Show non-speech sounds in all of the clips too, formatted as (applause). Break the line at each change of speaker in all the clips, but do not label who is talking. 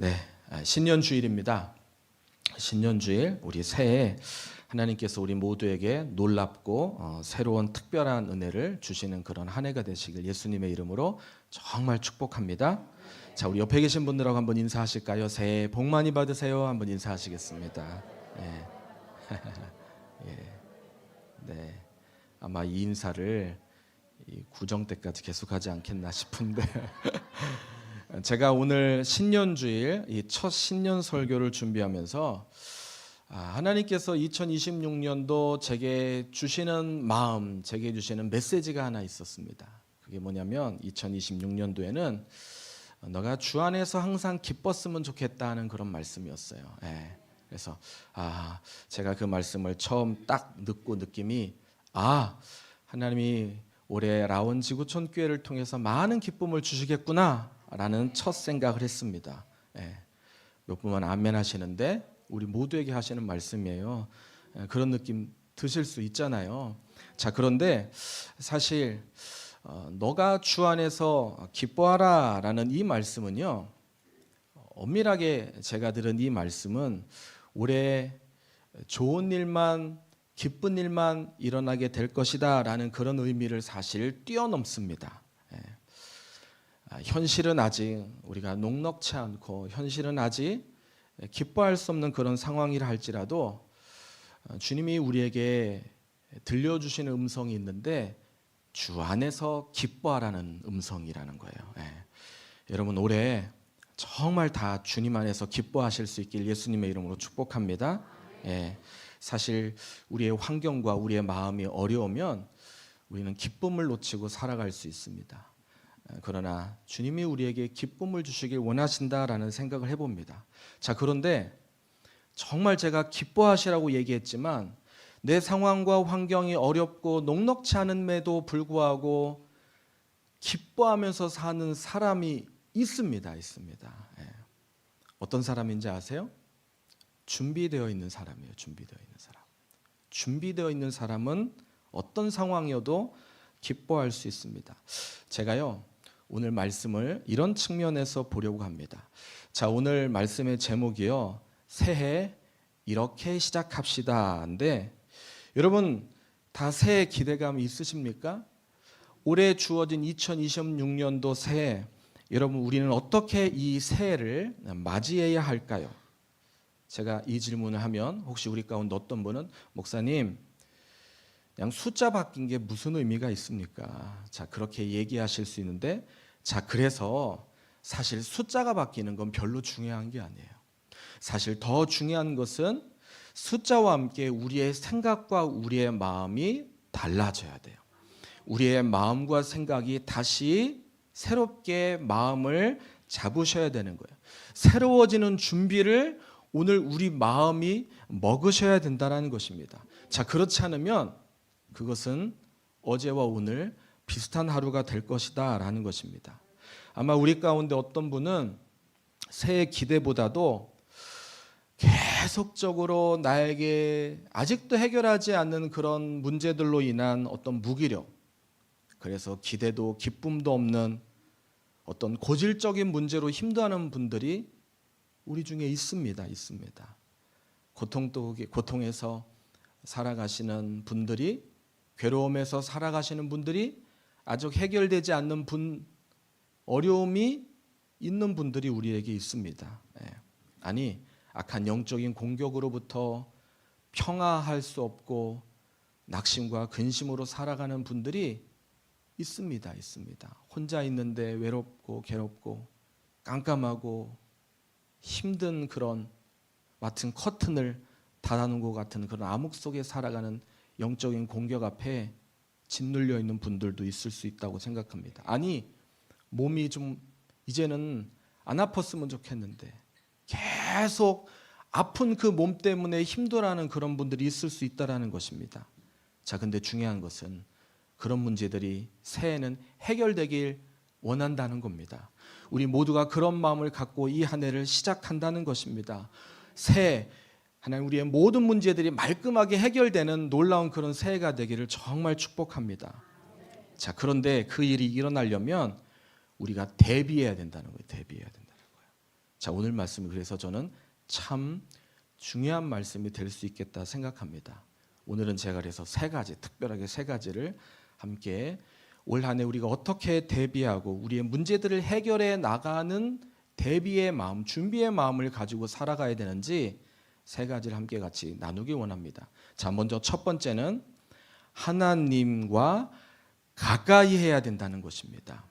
네, 아, 신년 주일입니다. 신년 주일 우리 새해 하나님께서 우리 모두에게 놀랍고 어, 새로운 특별한 은혜를 주시는 그런 한 해가 되시길 예수님의 이름으로 정말 축복합니다. 자, 우리 옆에 계신 분들하고 한번 인사하실까요? 새해 복 많이 받으세요. 한번 인사하시겠습니다. 네. (laughs) 예. 네. 아마 이 인사를 이 구정 때까지 계속하지 않겠나 싶은데 (laughs) 제가 오늘 신년주일 이 첫 신년 설교를 준비하면서 아, 하나님께서 2026년도 제게 주시는 마음, 제게 주시는 메시지가 하나 있었습니다. 그게 뭐냐면 2026년도에는 너가 주 안에서 항상 기뻤으면 좋겠다는 그런 말씀이었어요. 예. 그래서 아 제가 그 말씀을 처음 딱 듣고 느낌이 아 하나님이 올해 라온 지구촌 교회를 통해서 많은 기쁨을 주시겠구나 라는 첫 생각을 했습니다. 예. 몇 분만 아멘 하시는데 우리 모두에게 하시는 말씀이에요. 예, 그런 느낌 드실 수 있잖아요. 자 그런데 사실 어, 너가 주 안에서 기뻐하라라는 이 말씀은요. 엄밀하게 제가 들은 이 말씀은 올해 좋은 일만 기쁜 일만 일어나게 될 것이다라는 그런 의미를 사실 뛰어넘습니다. 예. 아, 현실은 아직 우리가 녹록치 않고 현실은 아직 기뻐할 수 없는 그런 상황이라 할지라도 어, 주님이 우리에게 들려주시는 음성이 있는데 주 안에서 기뻐하라는 음성이라는 거예요. 예. 여러분 올해 정말 다 주님 안에서 기뻐하실 수 있길 예수님의 이름으로 축복합니다. 예. 사실 우리의 환경과 우리의 마음이 어려우면 우리는 기쁨을 놓치고 살아갈 수 있습니다. 어, 그러나 주님이 우리에게 기쁨을 주시길 원하신다라는 생각을 해봅니다. 자, 그런데 정말 제가 기뻐하시라고 얘기했지만 내 상황과 환경이 어렵고 녹록치 않음에도 불구하고 기뻐하면서 사는 사람이 있습니다. 있습니다. 예. 어떤 사람인지 아세요? 준비되어 있는 사람이에요. 준비되어 있는 사람. 준비되어 있는 사람은 어떤 상황이어도 기뻐할 수 있습니다. 제가요 오늘 말씀을 이런 측면에서 보려고 합니다. 자 오늘 말씀의 제목이요 새해 이렇게 시작합시다인데 여러분 다 새해 기대감이 있으십니까? 올해 주어진 2026년도 새해 여러분 우리는 어떻게 이 새해를 맞이해야 할까요? 제가 이 질문을 하면 혹시 우리 가운데 어떤 분은 목사님 그냥 숫자 바뀐 게 무슨 의미가 있습니까? 자 그렇게 얘기하실 수 있는데 자 그래서 사실 숫자가 바뀌는 건 별로 중요한 게 아니에요. 사실 더 중요한 것은 숫자와 함께 우리의 생각과 우리의 마음이 달라져야 돼요. 우리의 마음과 생각이 다시 새롭게 마음을 잡으셔야 되는 거예요. 새로워지는 준비를 오늘 우리 마음이 먹으셔야 된다는 것입니다. 자, 그렇지 않으면 그것은 어제와 오늘 비슷한 하루가 될 것이다 라는 것입니다. 아마 우리 가운데 어떤 분은 새해 기대보다도 계속적으로 나에게 아직도 해결하지 않는 그런 문제들로 인한 어떤 무기력, 그래서 기대도 기쁨도 없는 어떤 고질적인 문제로 힘들어하는 분들이 우리 중에 있습니다. 있습니다. 고통도 고통에서 살아가시는 분들이 괴로움에서 살아가시는 분들이 아직 해결되지 않는 분 어려움이 있는 분들이 우리에게 있습니다. 예. 아니 악한 영적인 공격으로부터 평화할 수 없고 낙심과 근심으로 살아가는 분들이 있습니다. 있습니다. 혼자 있는데 외롭고 괴롭고 깜깜하고 힘든 그런 마튼 커튼을 닫아놓은 것 같은 그런 암흑 속에 살아가는 영적인 공격 앞에 짓눌려 있는 분들도 있을 수 있다고 생각합니다. 아니 몸이 좀 이제는 안 아팠으면 좋겠는데 계속 아픈 그 몸 때문에 힘들어하는 그런 분들이 있을 수 있다라는 것입니다. 자, 근데 중요한 것은 그런 문제들이 새해는 해결되길 원한다는 겁니다. 우리 모두가 그런 마음을 갖고 이 한 해를 시작한다는 것입니다. 새해 하나님 우리의 모든 문제들이 말끔하게 해결되는 놀라운 그런 새해가 되기를 정말 축복합니다. 자, 그런데 그 일이 일어나려면 우리가 대비해야 된다는 거예요. 대비해야 된다는 거예요. 자, 오늘 말씀이 그래서 저는 참 중요한 말씀이 될 수 있겠다 생각합니다. 오늘은 제가 그래서 세 가지, 특별하게 세 가지를 함께 올 한해 우리가 어떻게 대비하고 우리의 문제들을 해결해 나가는 대비의 마음, 준비의 마음을 가지고 살아가야 되는지 세 가지를 함께 같이 나누기 원합니다. 자, 먼저 첫 번째는 하나님과 가까이 해야 된다는 것입니다.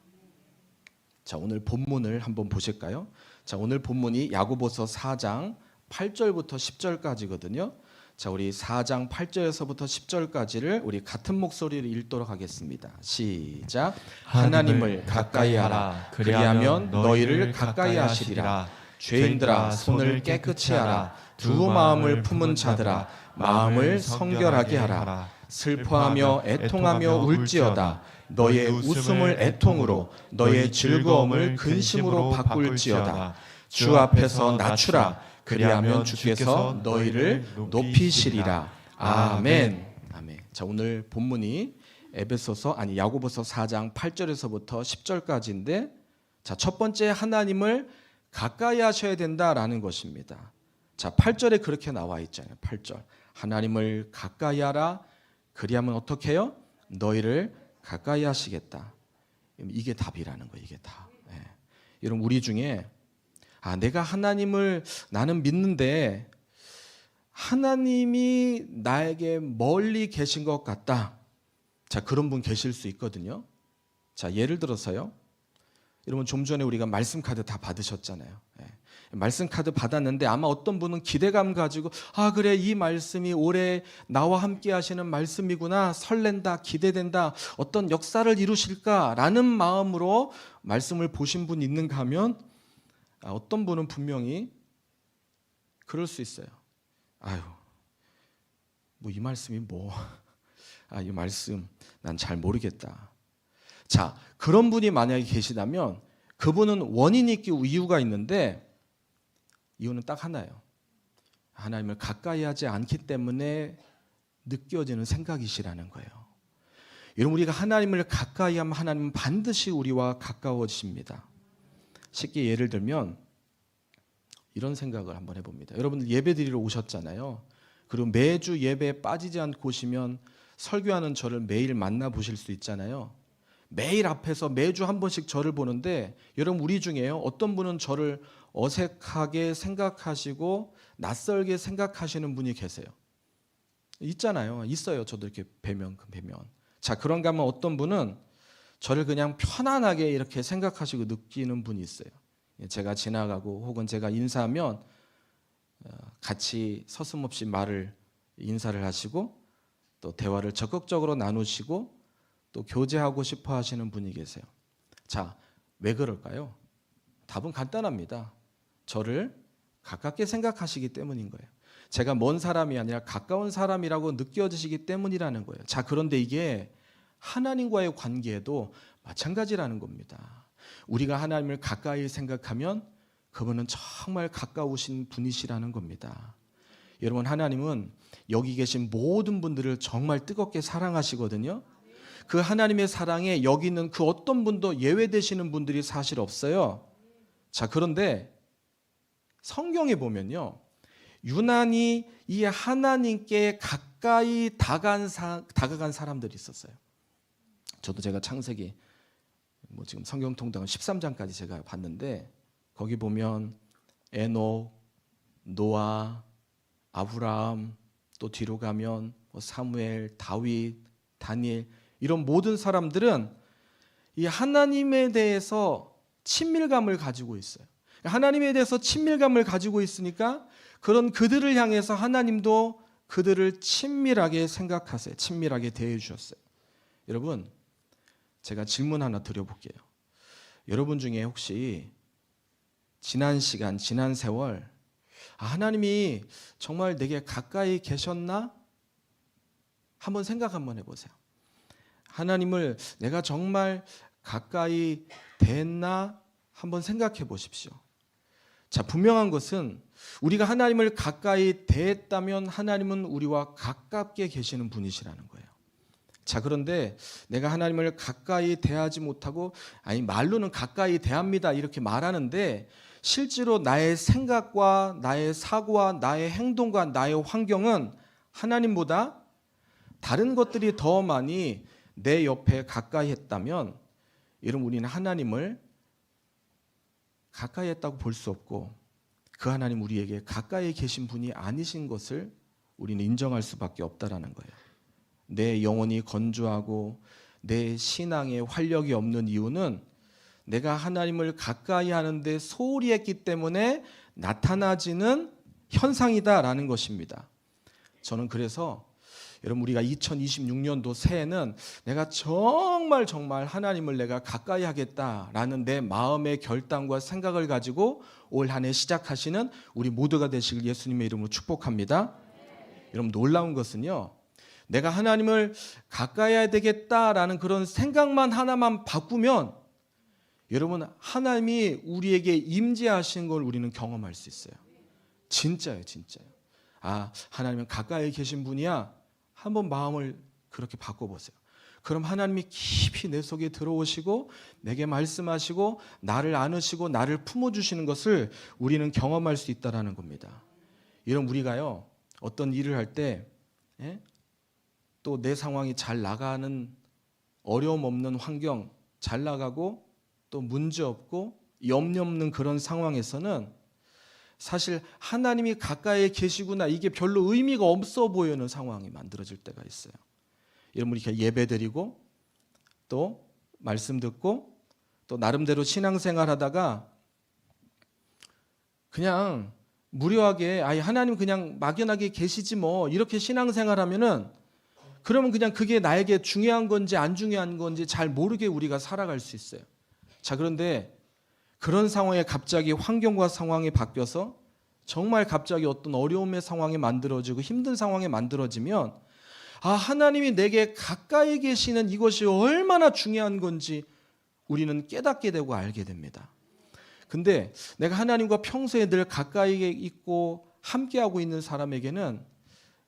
자, 오늘 본문을 한번 보실까요? 자, 오늘 본문이 야고보서 4장 8절부터 10절까지거든요. 자, 우리 4장 8절에서부터 10절까지를 우리 같은 목소리로 읽도록 하겠습니다. 시작. 하나님을 가까이 하라. 그리하면 너희를 가까이 하시리라. 죄인들아 손을 깨끗이 하라. 두 마음을 품은 자들아 마음을 성결하게 하라. 슬퍼하며 애통하며 울지어다. 너의 웃음을 애통으로 너의 즐거움을 근심으로 바꿀지어다. 주 앞에서 낮추라. 그리하면 주께서 너희를 높이시리라. 아멘. 아멘. 자, 오늘 본문이 에베소서 아니 야고보서 4장 8절에서부터 10절까지인데 자, 첫 번째 하나님을 가까이 하셔야 된다라는 것입니다. 자, 8절에 그렇게 나와 있잖아요. 8절. 하나님을 가까이 하라. 그리하면 어떻게 해요? 너희를 가까이 하시겠다. 이게 답이라는 거예요. 이게 답. 예. 여러분 우리 중에 아, 내가 하나님을 나는 믿는데 하나님이 나에게 멀리 계신 것 같다. 자, 그런 분 계실 수 있거든요. 자, 예를 들어서요. 여러분 좀 전에 우리가 말씀 카드 다 받으셨잖아요. 예. 말씀 카드 받았는데 아마 어떤 분은 기대감 가지고 아 그래 이 말씀이 올해 나와 함께 하시는 말씀이구나 설렌다 기대된다 어떤 역사를 이루실까라는 마음으로 말씀을 보신 분 있는가 하면 아, 어떤 분은 분명히 그럴 수 있어요. 아유, 뭐 이 말씀이 뭐, 아, 이 말씀 난 잘 모르겠다. 자, 그런 분이 만약에 계시다면 그분은 원인이 있고 이유가 있는데 이유는 딱 하나예요. 하나님을 가까이 하지 않기 때문에 느껴지는 생각이시라는 거예요. 여러분, 우리가 하나님을 가까이 하면 하나님은 반드시 우리와 가까워지십니다. 쉽게 예를 들면 이런 생각을 한번 해봅니다. 여러분 예배 드리러 오셨잖아요. 그리고 매주 예배에 빠지지 않고 오시면 설교하는 저를 매일 만나 보실 수 있잖아요. 매일 앞에서 매주 한 번씩 저를 보는데 여러분 우리 중에요. 어떤 분은 저를 어색하게 생각하시고 낯설게 생각하시는 분이 계세요. 있잖아요. 있어요. 저도 이렇게 뵈면 뵈면. 자, 그런가 하면 어떤 분은 저를 그냥 편안하게 이렇게 생각하시고 느끼는 분이 있어요. 제가 지나가고 혹은 제가 인사하면 어, 같이 서슴없이 말을 인사를 하시고 또 대화를 적극적으로 나누시고 또 교제하고 싶어 하시는 분이 계세요. 자, 왜 그럴까요? 답은 간단합니다. 저를 가깝게 생각하시기 때문인 거예요. 제가 먼 사람이 아니라 가까운 사람이라고 느껴지시기 때문이라는 거예요. 자, 그런데 이게 하나님과의 관계에도 마찬가지라는 겁니다. 우리가 하나님을 가까이 생각하면 그분은 정말 가까우신 분이시라는 겁니다. 여러분 하나님은 여기 계신 모든 분들을 정말 뜨겁게 사랑하시거든요. 그 하나님의 사랑에 여기 있는 그 어떤 분도 예외되시는 분들이 사실 없어요. 자, 그런데 성경에 보면요. 유난히 이 하나님께 가까이 다가간, 사, 다가간 사람들이 있었어요. 저도 제가 창세기 뭐 지금 성경 통독은 13장까지 제가 봤는데 거기 보면 에녹, 노아, 아브라함 또 뒤로 가면 뭐 사무엘, 다윗, 다니엘 이런 모든 사람들은 이 하나님에 대해서 친밀감을 가지고 있어요. 하나님에 대해서 친밀감을 가지고 있으니까 그런 그들을 향해서 하나님도 그들을 친밀하게 생각하세요. 친밀하게 대해 주셨어요. 여러분, 제가 질문 하나 드려볼게요. 여러분 중에 혹시 지난 시간, 지난 세월, 아, 하나님이 정말 내게 가까이 계셨나? 한번 생각 한번 해보세요. 하나님을 내가 정말 가까이 됐나? 한번 생각해 보십시오. 자, 분명한 것은 우리가 하나님을 가까이 대했다면 하나님은 우리와 가깝게 계시는 분이시라는 거예요. 자, 그런데 내가 하나님을 가까이 대하지 못하고 아니 말로는 가까이 대합니다. 이렇게 말하는데 실제로 나의 생각과 나의 사고와 나의 행동과 나의 환경은 하나님보다 다른 것들이 더 많이 내 옆에 가까이 했다면 여러분 우리는 하나님을 가까이 했다고 볼 수 없고 그 하나님 우리에게 가까이 계신 분이 아니신 것을 우리는 인정할 수밖에 없다라는 거예요. 내 영혼이 건조하고 내 신앙에 활력이 없는 이유는 내가 하나님을 가까이 하는데 소홀히 했기 때문에 나타나지는 현상이다라는 것입니다. 저는 그래서 여러분 우리가 2026년도 새해는 내가 정말 정말 하나님을 내가 가까이 하겠다라는 내 마음의 결단과 생각을 가지고 올 한 해 시작하시는 우리 모두가 되시길 예수님의 이름으로 축복합니다. 여러분 놀라운 것은요. 내가 하나님을 가까이 해야 되겠다라는 그런 생각만 하나만 바꾸면 여러분 하나님이 우리에게 임재하신 걸 우리는 경험할 수 있어요. 진짜요, 진짜요. 아, 하나님은 가까이 계신 분이야. 한번 마음을 그렇게 바꿔보세요. 그럼 하나님이 깊이 내 속에 들어오시고 내게 말씀하시고 나를 안으시고 나를 품어주시는 것을 우리는 경험할 수 있다라는 겁니다. 이런 우리가요 어떤 일을 할때또내 상황이 잘 나가는 어려움 없는 환경 잘 나가고 또 문제 없고 염려 없는 그런 상황에서는 사실 하나님이 가까이 계시구나 이게 별로 의미가 없어 보이는 상황이 만들어질 때가 있어요. 여러분 이렇게 예배드리고 또 말씀 듣고 또 나름대로 신앙생활 하다가 그냥 무료하게 아예 하나님 그냥 막연하게 계시지 뭐 이렇게 신앙생활 하면은 그러면 그냥 그게 나에게 중요한 건지 안 중요한 건지 잘 모르게 우리가 살아갈 수 있어요. 자, 그런데 그런 상황에 갑자기 환경과 상황이 바뀌어서 정말 갑자기 어떤 어려움의 상황이 만들어지고 힘든 상황이 만들어지면 아, 하나님이 내게 가까이 계시는 이것이 얼마나 중요한 건지 우리는 깨닫게 되고 알게 됩니다. 근데 내가 하나님과 평소에 늘 가까이 있고 함께하고 있는 사람에게는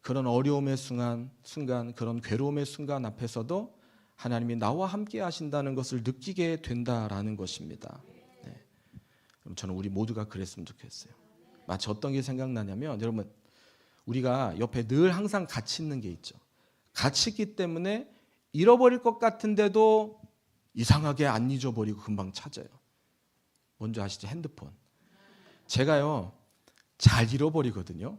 그런 어려움의 순간, 순간, 그런 괴로움의 순간 앞에서도 하나님이 나와 함께 하신다는 것을 느끼게 된다라는 것입니다. 네. 그럼 저는 우리 모두가 그랬으면 좋겠어요. 마치 어떤 게 생각나냐면 여러분 우리가 옆에 늘 항상 같이 있는 게 있죠. 같이 있기 때문에 잃어버릴 것 같은데도 이상하게 안 잊어버리고 금방 찾아요. 뭔지 아시죠? 핸드폰. 제가요 잘 잃어버리거든요.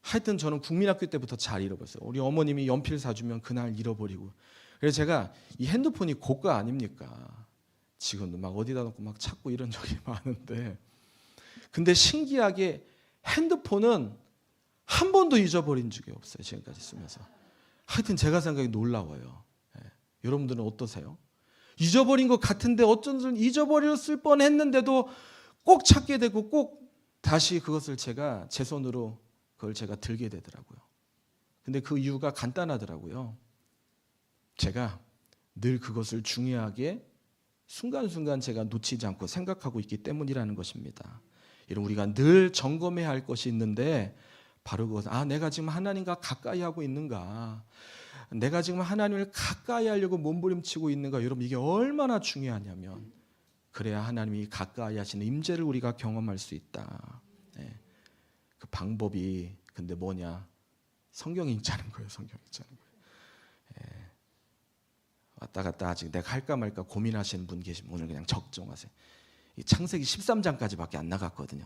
하여튼 저는 국민학교 때부터 잘 잃어버렸어요. 우리 어머님이 연필 사주면 그날 잃어버리고. 그래서 제가 이 핸드폰이 고가 아닙니까? 지금도 막 어디다 놓고 막 찾고 이런 적이 (laughs) 많은데. 근데 신기하게 핸드폰은 한 번도 잊어버린 적이 없어요. 지금까지 쓰면서. 하여튼 제가 생각이 놀라워요. 예. 여러분들은 어떠세요? 잊어버린 것 같은데 어쩐지 잊어버렸을 뻔 했는데도 꼭 찾게 되고 꼭 다시 그것을 제가 제 손으로 그걸 제가 들게 되더라고요. 근데 그 이유가 간단하더라고요. 제가 늘 그것을 중요하게 순간순간 제가 놓치지 않고 생각하고 있기 때문이라는 것입니다. 이런 우리가 늘 점검해야 할 것이 있는데 바로 그것 아 내가 지금 하나님과 가까이 하고 있는가 내가 지금 하나님을 가까이 하려고 몸부림치고 있는가 여러분 이게 얼마나 중요하냐면 그래야 하나님이 가까이 하시는 임재를 우리가 경험할 수 있다. 네. 그 방법이 근데 뭐냐? 성경 읽자는 거예요. 성경 읽자는 거예요. 예. 왔다 갔다 아직 내가 할까 말까 고민하시는 분 계시면 오늘 그냥 적정하세요. 이 창세기 13장까지밖에 안 나갔거든요.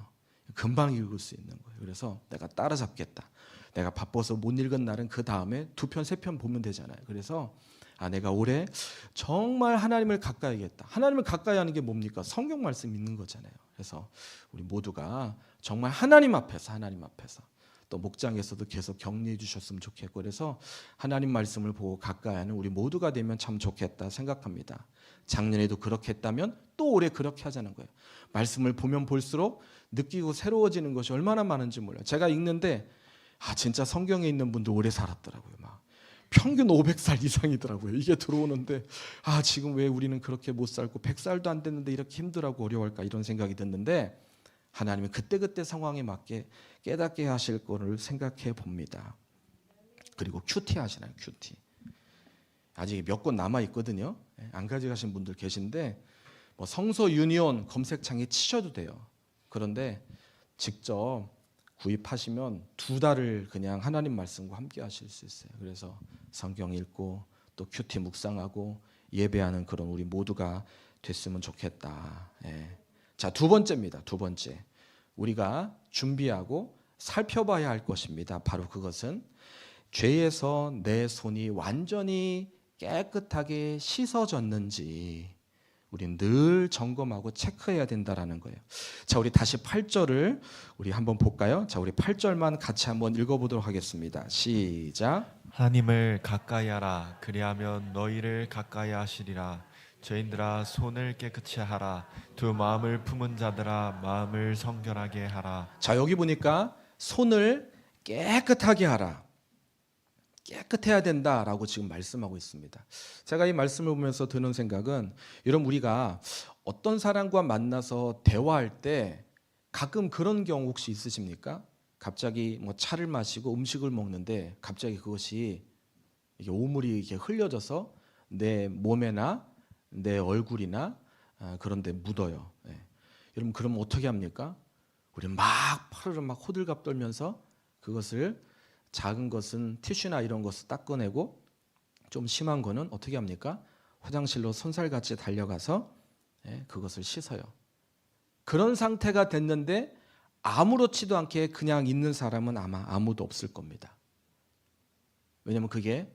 금방 읽을 수 있는 거예요. 그래서 내가 따라잡겠다. 내가 바빠서 못 읽은 날은 그 다음에 두 편, 세 편 보면 되잖아요. 그래서 아, 내가 올해 정말 하나님을 가까이 하겠다. 하나님을 가까이 하는 게 뭡니까? 성경 말씀 있는 거잖아요. 그래서 우리 모두가 정말 하나님 앞에서 하나님 앞에서 또 목장에서도 계속 격려해 주셨으면 좋겠고 그래서 하나님 말씀을 보고 가까이 하는 우리 모두가 되면 참 좋겠다 생각합니다. 작년에도 그렇게 했다면 또 올해 그렇게 하자는 거예요. 말씀을 보면 볼수록 느끼고 새로워지는 것이 얼마나 많은지 몰라요. 제가 읽는데 아 진짜 성경에 있는 분도 오래 살았더라고요. 막 평균 500살 이상이더라고요. 이게 들어오는데 아 지금 왜 우리는 그렇게 못 살고 100살도 안 됐는데 이렇게 힘들하고 어려워할까 이런 생각이 드는데 하나님은 그때그때 상황에 맞게 깨닫게 하실 거를 생각해 봅니다. 그리고 큐티 하시나요? 큐티. 아직 몇 권 남아 있거든요. 안 가져가신 분들 계신데 뭐 성서 유니온 검색창에 치셔도 돼요. 그런데 직접 구입하시면 두 달을 그냥 하나님 말씀과 함께 하실 수 있어요. 그래서 성경 읽고 또 큐티 묵상하고 예배하는 그런 우리 모두가 됐으면 좋겠다. 예. 자, 두 번째입니다. 두 번째. 우리가 준비하고 살펴봐야 할 것입니다. 바로 그것은 죄에서 내 손이 완전히 깨끗하게 씻어졌는지 우리는 늘 점검하고 체크해야 된다라는 거예요. 자, 우리 다시 8절을 우리 한번 볼까요? 자, 우리 8절만 같이 한번 읽어 보도록 하겠습니다. 시작.
하나님을 가까이 하라 그리하면 너희를 가까이 하시리라 죄인들아 손을 깨끗이 하라 두 마음을 품은 자들아 마음을 성결하게 하라
자, 여기 보니까 손을 깨끗하게 하라. 깨끗해야 된다라고 지금 말씀하고 있습니다. 제가 이 말씀을 보면서 드는 생각은 여러분 우리가 어떤 사람과 만나서 대화할 때 가끔 그런 경우 혹시 있으십니까? 갑자기 뭐 차를 마시고 음식을 먹는데 갑자기 그것이 이게 오물이 이렇게 흘려져서 내 몸에나 내 얼굴이나 아, 그런 데 묻어요. 예. 여러분 그러면 어떻게 합니까? 우리 막 파르르 막 호들갑 떨면서 그것을 작은 것은 티슈나 이런 것을 닦아내고 좀 심한 거는 어떻게 합니까? 화장실로 손살같이 달려가서 예, 그것을 씻어요. 그런 상태가 됐는데 아무렇지도 않게 그냥 있는 사람은 아마 아무도 없을 겁니다. 왜냐하면 그게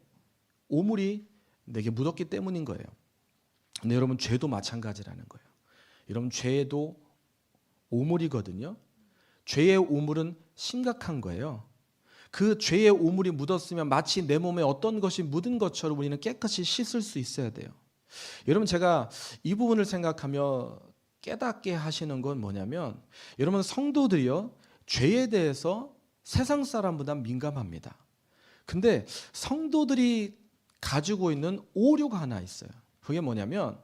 오물이 내게 묻었기 때문인 거예요. 근데 여러분 죄도 마찬가지라는 거예요. 여러분 죄도 오물이거든요. 죄의 오물은 심각한 거예요. 그 죄의 오물이 묻었으면 마치 내 몸에 어떤 것이 묻은 것처럼 우리는 깨끗이 씻을 수 있어야 돼요. 여러분 제가 이 부분을 생각하며 깨닫게 하시는 건 뭐냐면 여러분 성도들이요 죄에 대해서 세상 사람보다 민감합니다. 근데 성도들이 가지고 있는 오류가 하나 있어요. 그게 뭐냐면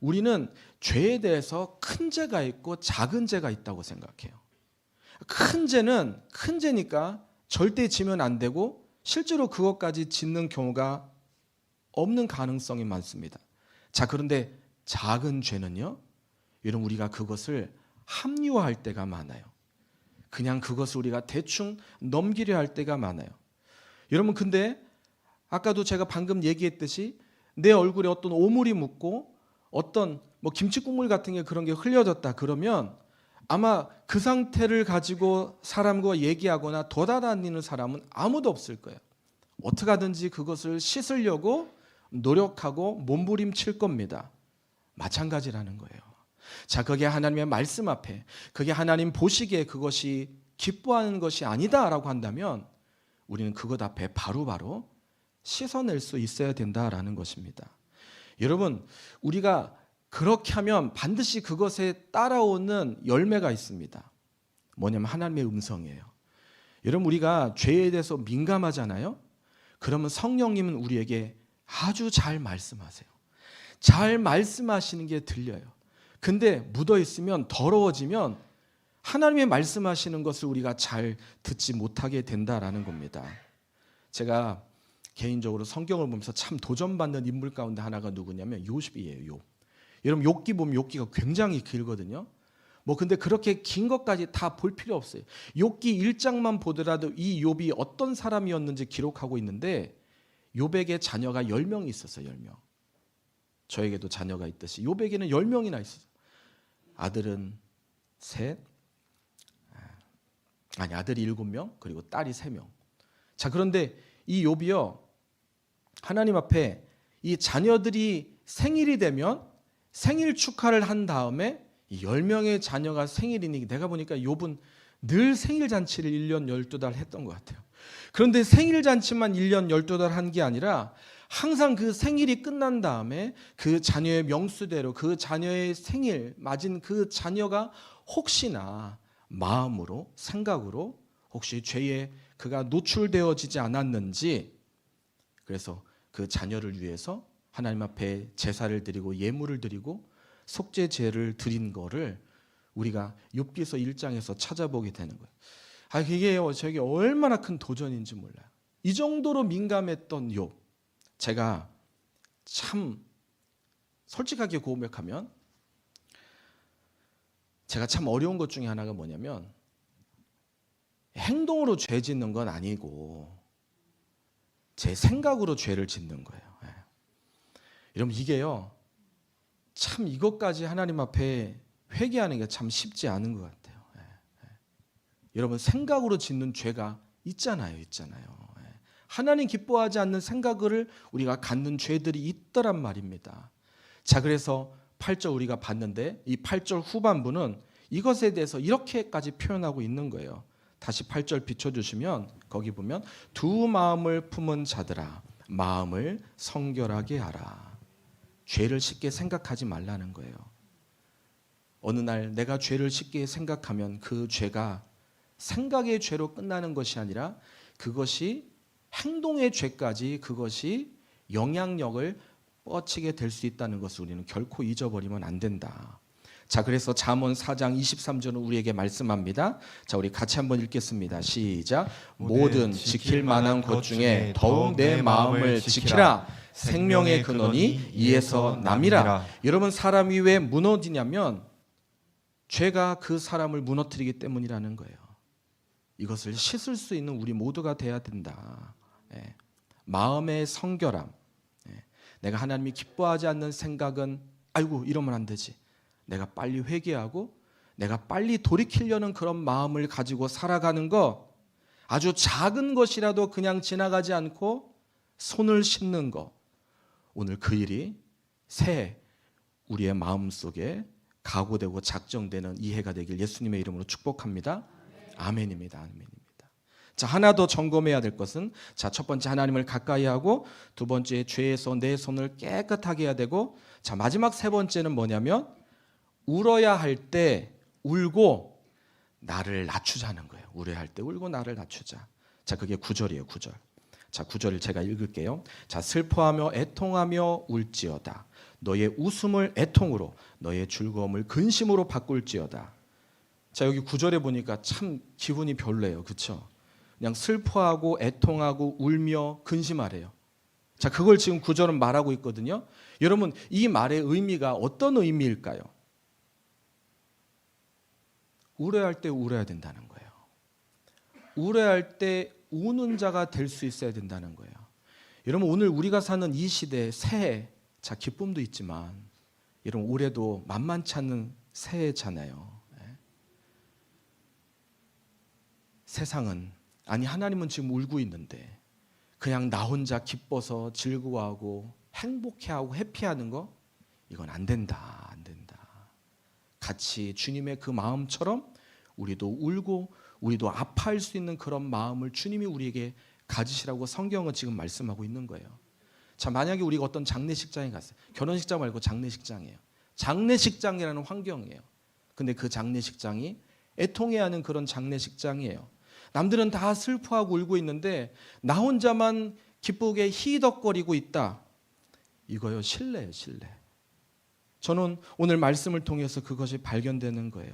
우리는 죄에 대해서 큰 죄가 있고 작은 죄가 있다고 생각해요. 큰 죄는 큰 죄니까 절대 지면 안 되고 실제로 그것까지 짓는 경우가 없는 가능성이 많습니다. 자, 그런데 작은 죄는요. 여러분 우리가 그것을 합리화할 때가 많아요. 그냥 그것을 우리가 대충 넘기려 할 때가 많아요. 여러분 근데 아까도 제가 방금 얘기했듯이 내 얼굴에 어떤 오물이 묻고 어떤 뭐 김치 국물 같은 게 그런 게 흘려졌다 그러면 아마 그 상태를 가지고 사람과 얘기하거나 도달다니는 사람은 아무도 없을 거예요. 어떻게 하든지 그것을 씻으려고 노력하고 몸부림칠 겁니다. 마찬가지라는 거예요. 자, 그게 하나님의 말씀 앞에 그게 하나님 보시기에 그것이 기뻐하는 것이 아니다라고 한다면 우리는 그것 앞에 바로바로 씻어낼 수 있어야 된다라는 것입니다. 여러분, 우리가 그렇게 하면 반드시 그것에 따라오는 열매가 있습니다. 뭐냐면 하나님의 음성이에요. 여러분, 우리가 죄에 대해서 민감하잖아요? 그러면 성령님은 우리에게 아주 잘 말씀하세요. 잘 말씀하시는 게 들려요. 근데 묻어 있으면 더러워지면 하나님의 말씀하시는 것을 우리가 잘 듣지 못하게 된다라는 겁니다. 제가 개인적으로 성경을 보면서 참 도전받는 인물 가운데 하나가 누구냐면 요셉이에요. 요. 여러분 욥기 보면 욥기가 굉장히 길거든요. 뭐 근데 그렇게 긴 것까지 다 볼 필요 없어요. 욥기 1장만 보더라도 이 욥이 어떤 사람이었는지 기록하고 있는데 욥에게 자녀가 10명이 있었어요. 10명. 저에게도 자녀가 있듯이 욥에게는 10명이나 있었어요. 아들은 셋, 아니 아들이 7명 그리고 딸이 3명. 자 그런데 이 욥이요 하나님 앞에 이 자녀들이 생일이 되면 생일 축하를 한 다음에 이 10명의 자녀가 생일이니 내가 보니까 욥은 늘 생일 잔치를 1년 12달 했던 것 같아요. 그런데 생일 잔치만 1년 12달 한 게 아니라 항상 그 생일이 끝난 다음에 그 자녀의 명수대로 그 자녀의 생일 맞은 그 자녀가 혹시나 마음으로 생각으로 혹시 죄에 그가 노출되어지지 않았는지 그래서 그 자녀를 위해서 하나님 앞에 제사를 드리고 예물을 드리고 속죄제를 드린 거를 우리가 욥기서 1장에서 찾아보게 되는 거예요. 아 이게요 저에게 얼마나 큰 도전인지 몰라요. 이 정도로 민감했던 욥 제가 참 솔직하게 고백하면 제가 참 어려운 것 중에 하나가 뭐냐면 행동으로 죄 짓는 건 아니고 제 생각으로 죄를 짓는 거예요. 예. 여러분 이게요. 참 이것까지 하나님 앞에 회개하는 게 참 쉽지 않은 것 같아요. 예, 예. 여러분 생각으로 짓는 죄가 있잖아요, 있잖아요. 예. 하나님 기뻐하지 않는 생각을 우리가 갖는 죄들이 있더란 말입니다. 자, 그래서 8절 우리가 봤는데 이 8절 후반부는 이것에 대해서 이렇게까지 표현하고 있는 거예요. 다시 8절 비춰주시면 거기 보면 두 마음을 품은 자들아 마음을 성결하게 하라. 죄를 쉽게 생각하지 말라는 거예요. 어느 날 내가 죄를 쉽게 생각하면 그 죄가 생각의 죄로 끝나는 것이 아니라 그것이 행동의 죄까지 그것이 영향력을 뻗치게 될 수 있다는 것을 우리는 결코 잊어버리면 안 된다. 자, 그래서 잠언 4장 23절은 우리에게 말씀합니다. 자, 우리 같이 한번 읽겠습니다. 시작. 모든 지킬 만한 것 중에 더욱 내 마음을 지키라. 생명의 근원이 이에서 남이라. 여러분 사람이 왜 무너지냐면 죄가 그 사람을 무너뜨리기 때문이라는 거예요. 이것을 씻을 수 있는 우리 모두가 돼야 된다. 예. 마음의 성결함. 예. 내가 하나님이 기뻐하지 않는 생각은 아이고 이러면 안 되지. 내가 빨리 회개하고 내가 빨리 돌이키려는 그런 마음을 가지고 살아가는 거 아주 작은 것이라도 그냥 지나가지 않고 손을 씻는 거 오늘 그 일이 새 우리의 마음 속에 각오되고 작정되는 이해가 되길 예수님의 이름으로 축복합니다. 아멘입니다. 아멘입니다. 자, 하나 더 점검해야 될 것은 자, 첫 번째 하나님을 가까이 하고 두 번째 죄에서 내 손을 깨끗하게 해야 되고 자, 마지막 세 번째는 뭐냐면 울어야 할 때 울고 나를 낮추자는 거예요. 울어야 할 때 울고 나를 낮추자. 자, 그게 구절이에요. 구절. 자, 구절을 제가 읽을게요. 자, 슬퍼하며 애통하며 울지어다. 너의 웃음을 애통으로, 너의 즐거움을 근심으로 바꿀지어다. 자, 여기 구절에 보니까 참 기분이 별로예요. 그렇죠? 그냥 슬퍼하고 애통하고 울며 근심하래요. 자, 그걸 지금 구절은 말하고 있거든요. 여러분, 이 말의 의미가 어떤 의미일까요? 울어야 할때 울어야 된다는 거예요. 울어야 할때 우는 자가 될 수 있어야 된다는 거예요. 여러분 오늘 우리가 사는 이 시대 새해 자 기쁨도 있지만 여러분 올해도 만만치 않은 새해잖아요. 예. 세상은 아니 하나님은 지금 울고 있는데 그냥 나 혼자 기뻐서 즐거워하고 행복해하고 해피하는 거 이건 안 된다 안 된다. 같이 주님의 그 마음처럼 우리도 울고 우리도 아파할 수 있는 그런 마음을 주님이 우리에게 가지시라고 성경은 지금 말씀하고 있는 거예요. 자, 만약에 우리가 어떤 장례식장에 갔어요. 결혼식장 말고 장례식장이에요. 장례식장이라는 환경이에요. 근데 그 장례식장이 애통해야 하는 그런 장례식장이에요. 남들은 다 슬퍼하고 울고 있는데 나 혼자만 기쁘게 희덕거리고 있다. 이거요 신뢰예요, 신뢰. 저는 오늘 말씀을 통해서 그것이 발견되는 거예요.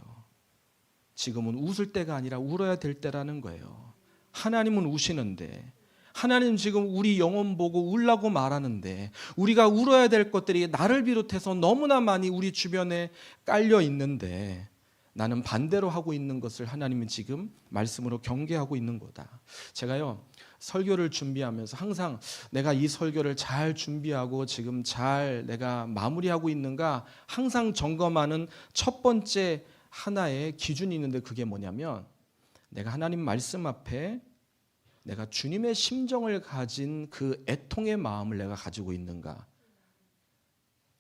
지금은 웃을 때가 아니라 울어야 될 때라는 거예요. 하나님은 우시는데 하나님 지금 우리 영혼 보고 울라고 말하는데 우리가 울어야 될 것들이 나를 비롯해서 너무나 많이 우리 주변에 깔려 있는데 나는 반대로 하고 있는 것을 하나님은 지금 말씀으로 경계하고 있는 거다. 제가요 설교를 준비하면서 항상 내가 이 설교를 잘 준비하고 지금 잘 내가 마무리하고 있는가 항상 점검하는 첫 번째 하나의 기준이 있는데 그게 뭐냐면 내가 하나님 말씀 앞에 내가 주님의 심정을 가진 그 애통의 마음을 내가 가지고 있는가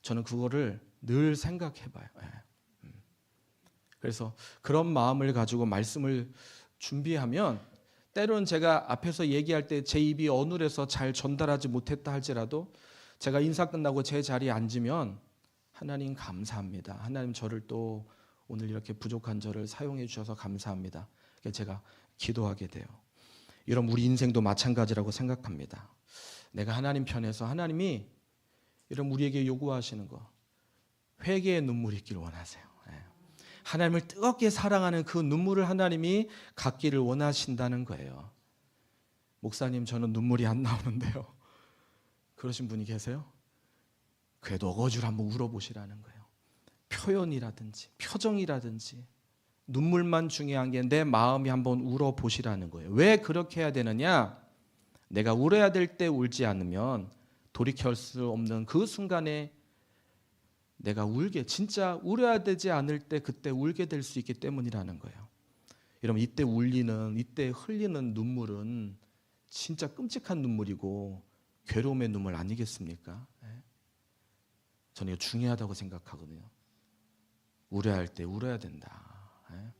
저는 그거를 늘 생각해 봐요. 음. 그래서 그런 마음을 가지고 말씀을 준비하면 때로는 제가 앞에서 얘기할 때 제 입이 어눌해서 잘 전달하지 못했다 할지라도 제가 인사 끝나고 제 자리에 앉으면 하나님 감사합니다. 하나님 저를 또 오늘 이렇게 부족한 저를 사용해 주셔서 감사합니다. 제가 기도하게 돼요. 이런 우리 인생도 마찬가지라고 생각합니다. 내가 하나님 편에서 하나님이 이런 우리에게 요구하시는 거 회개의 눈물이 있기를 원하세요. 예. 하나님을 뜨겁게 사랑하는 그 눈물을 하나님이 갖기를 원하신다는 거예요. 목사님 저는 눈물이 안 나오는데요. 그러신 분이 계세요? 그래도 어거지로 한번 울어보시라는 거예요. 표현이라든지 표정이라든지 눈물만 중요한 게 내 마음이 한번 울어 보시라는 거예요. 왜 그렇게 해야 되느냐? 내가 울어야 될 때 울지 않으면 돌이킬 수 없는 그 순간에 내가 울게 진짜 울어야 되지 않을 때 그때 울게 될 수 있기 때문이라는 거예요. 여러분 이때 울리는 이때 흘리는 눈물은 진짜 끔찍한 눈물이고 괴로움의 눈물 아니겠습니까? 예. 저는 이거 중요하다고 생각하거든요. 울어야 할 때 울어야 된다. 예.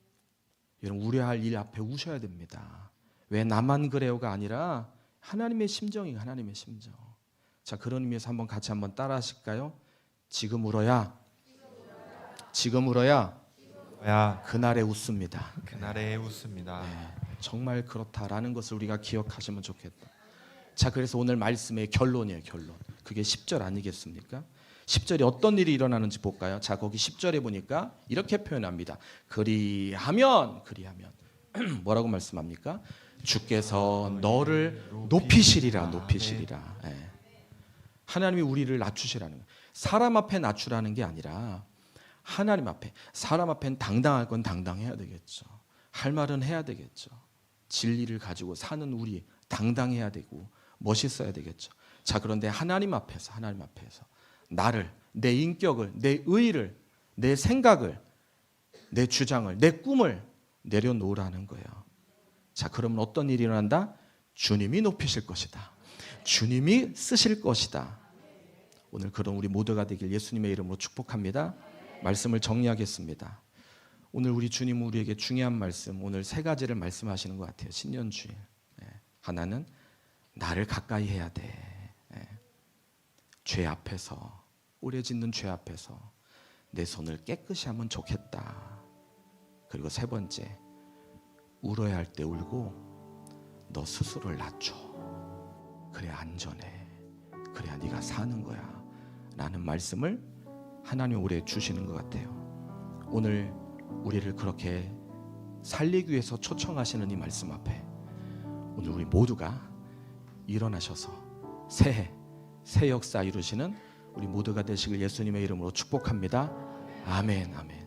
여러분 울어야 할일 앞에 우셔야 됩니다. 왜 나만 그래요가 아니라 하나님의 심정이 하나님의 심정. 자 그런 의미에서 한번 같이 한번 따라하실까요? 지금 울어야 지금 울어야
야
그날에 웃습니다.
그날에 웃습니다.
네, 정말 그렇다라는 것을 우리가 기억하시면 좋겠다. 자, 그래서 오늘 말씀의 결론이에요, 결론. 그게 10절 아니겠습니까? 10절에 어떤 일이 일어나는지 볼까요? 자, 거기 10절에 보니까 이렇게 표현합니다. 그리하면 그리하면 (clears throat) 뭐라고 말씀합니까? 주께서 너를 높이시리라 높이시리라. 예. 하나님이 우리를 낮추시라는 거예요. 사람 앞에 낮추라는 게 아니라 하나님 앞에 사람 앞엔 당당할 건 당당해야 되겠죠. 할 말은 해야 되겠죠. 진리를 가지고 사는 우리 당당해야 되고 멋있어야 되겠죠. 자 그런데 하나님 앞에서 하나님 앞에서 나를 내 인격을 내 의를 내 생각을 내 주장을 내 꿈을 내려놓으라는 거예요. 자 그러면 어떤 일이 일어난다? 주님이 높이실 것이다. 주님이 쓰실 것이다. 오늘 그런 우리 모두가 되길 예수님의 이름으로 축복합니다. 말씀을 정리하겠습니다. 오늘 우리 주님 우리에게 중요한 말씀 오늘 세 가지를 말씀하시는 것 같아요. 신년 주일 예. 하나는 나를 가까이 해야 돼. 예. 죄 앞에서 오래 짓는 죄 앞에서 내 손을 깨끗이 하면 좋겠다. 그리고 세 번째 울어야 할 때 울고 너 스스로를 낮춰. 그래 안전해. 그래야 네가 사는 거야. 라는 말씀을 하나님 우리에 주시는 것 같아요. 오늘 우리를 그렇게 살리기 위해서 초청하시는 이 말씀 앞에 오늘 우리 모두가 일어나셔서 새해 새 역사 이루시는 우리 모두가 되시길 예수님의 이름으로 축복합니다. 아멘, 아멘.